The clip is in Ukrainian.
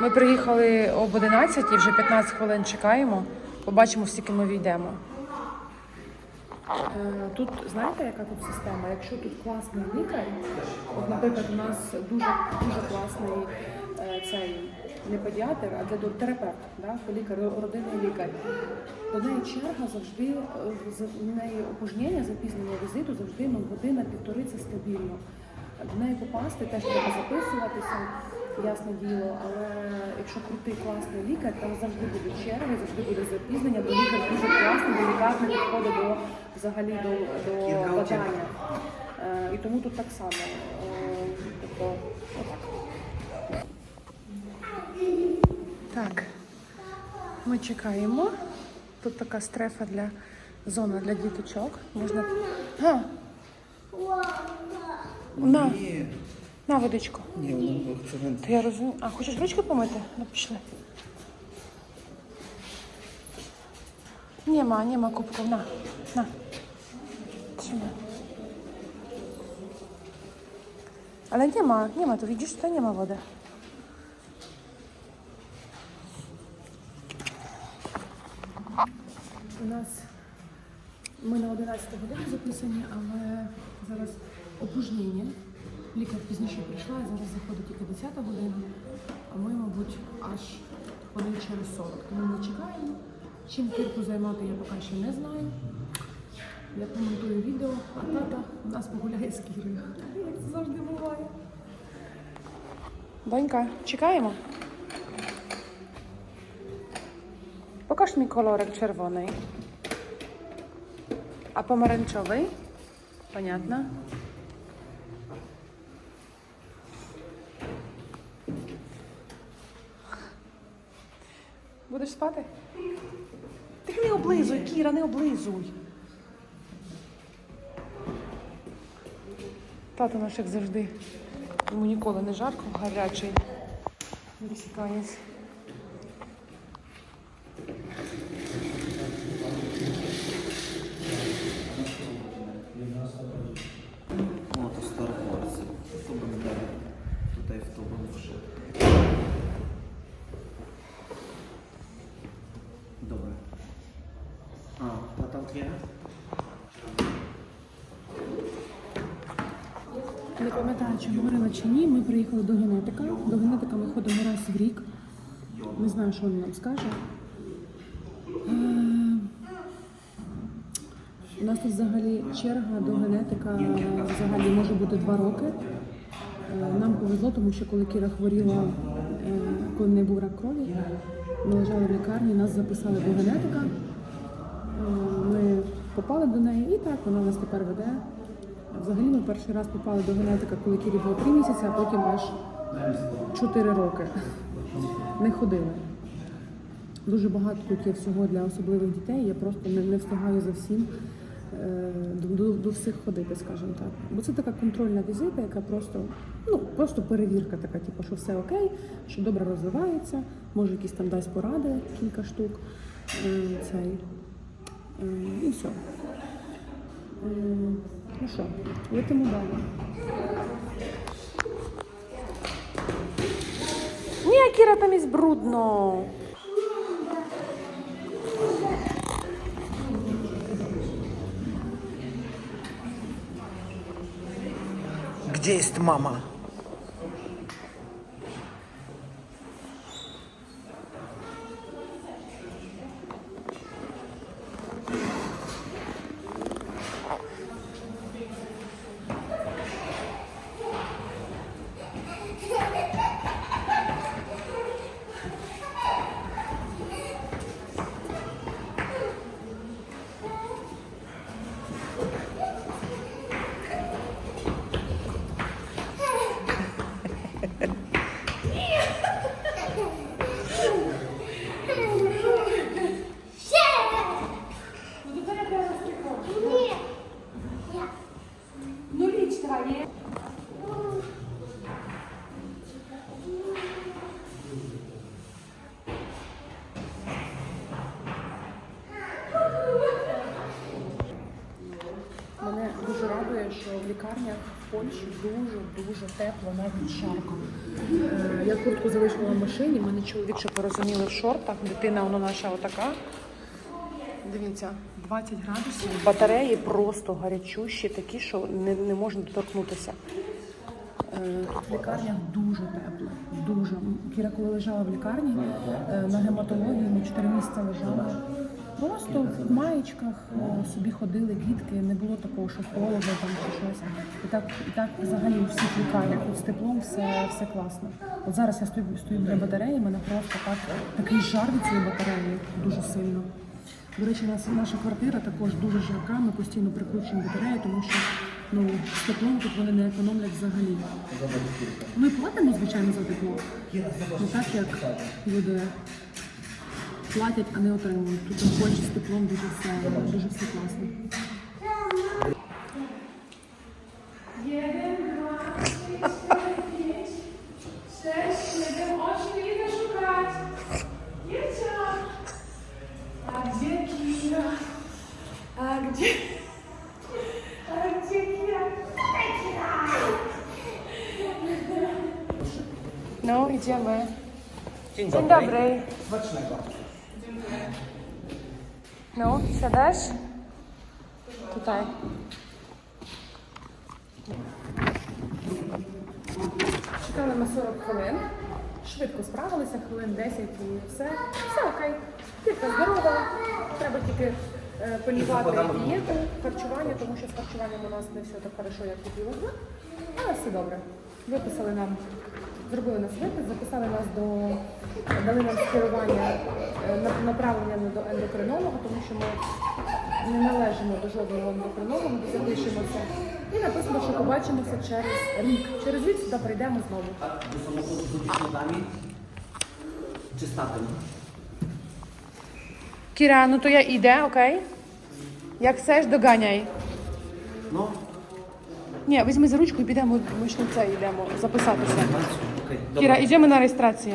Ми приїхали об 11 і вже 15 хвилин чекаємо. Побачимо, скільки ми війдемо. Е, Тут знаєте, яка тут система? Якщо тут класний лікар, от, наприклад, у нас дуже дуже класний е, цей не педіатр, а де терапевт, да? лікар, родинний лікар. До неї черга завжди е, в неї опужнення, запізнення візиту завжди ну, година півтори це стабільно. До неї попасти теж треба записуватися, ясне діло, але якщо крутий класний лікар, там завжди буде черги, завжди буде запізнення, бо лікар дуже класний, делікатно підходить до взагалі до, до бажання. Е, і тому тут так само. Е, тобто, отак. Так, ми чекаємо. Тут така стрефа для зона для діточок. Можна. А, на, Ні, на водичку. ні, воно це не Та я розумію. А хочеш ручки помити? Ну пішли. Нема, нема кубків. На, на. Сюди. Ale nie ma, nie ma, tu widzisz, tutaj nie ma wody. У нас ми на 11 годину записані, але зараз опужнення. Лікар пізніше прийшла, і зараз заходить тільки 10 година, а ми, мабуть, аж хвилин через 40. Тому ми чекаємо. Чим кірку займати, я поки що не знаю. Я коментую відео, а тата у нас погуляє з Кірою. Як це завжди буває. Донька, чекаємо. Покаж mi kolorek czerwonej. A pomarańczowej? Понятно. Будеш спати? Ти не облизуй, Кіра, не облизуй. Тато наш, як завжди, йому ніколи не жарко, гарячий. Мексиканець. Не пам'ятаю, чи говорила чи ні. Ми приїхали до генетика. До генетика ми ходимо раз в рік. Не знаю, що він нам скаже. Е, У нас тут взагалі черга до генетика взагалі може бути два роки. Е, Нам повезло, тому що коли Кіра хворіла, е, коли не був рак крові, ми лежали в лікарні, нас записали до генетика. Ми попали до неї і так вона нас тепер веде. Взагалі ми перший раз попали до генетика, коли Кірі було 3 місяці, а потім аж 4 роки. Не ходили. Дуже багато тут є всього для особливих дітей. Я просто не, не встигаю за всім е, до, до, до всіх ходити, скажімо так. Бо це така контрольна візита, яка просто, ну, просто перевірка така, типу, що все окей, що добре розвивається, може якісь там дасть поради, кілька штук. Е, цей. Е, і все. Е, Ну що, летимо далі. Ні, Кіра, там із брудно. Gdzie jest mama? Що в лікарнях в Польщі дуже дуже тепло, навіть жарко. Е, Я куртку залишила в машині. Мене чоловік ще порозуміли в шортах. Дитина воно наша отака. Дивіться, 20 градусів. Батареї просто гарячущі, такі, що не, не можна доторкнутися. Е, В лікарнях дуже тепло, дуже. Кіра, коли лежала в лікарні е, на гематології, ми 4 місяці лежали. Просто в маєчках е, собі ходили дітки, не було такого, що холодно там чи щось. І так, і так взагалі у всіх лікарнях з теплом все, все класно. От зараз я стою, стою біля батареї, мене просто так такий жар від цієї батареї дуже сильно. До речі, нас, наша квартира також дуже жарка, ми постійно прикручуємо батарею, тому що ну, з теплом тут вони не економлять взагалі. Ми платимо, звичайно, за тепло. Не так, як люди платять, а не отримують. Тут хоч з теплом дуже все, дуже все класно. Sześć, siedem, osiem, idę szukać. Jecia. A gdzie Kira? A gdzie? A gdzie Kira? Tutaj Kira! No, idziemy. Dzień Dzień dobry. No, siadasz? Tutaj. Чекали на 40 хвилин. Швидко справилися, хвилин 10 і все. Все окей. Тільки здорова. Треба тільки е, пильнувати дієту, харчування, тому що з харчуванням у нас не все так хорошо, як хотілося. Але все добре. Виписали нам, зробили нас випис, записали нас до, дали нам скерування, е, направлення до ендокринолога, тому що ми не належимо до жодного ендокринолога, ми запишемося. І написано, що побачимося через рік. Через рік сюди прийдемо знову. Z wyciągami? Czy statem? Кіра, ну то я іде, окей? Як chcesz, доганяй. No. Ні, візьми за ручку і підемо, ми ж на це йдемо записатися. Кіра, йдемо на реєстрацію.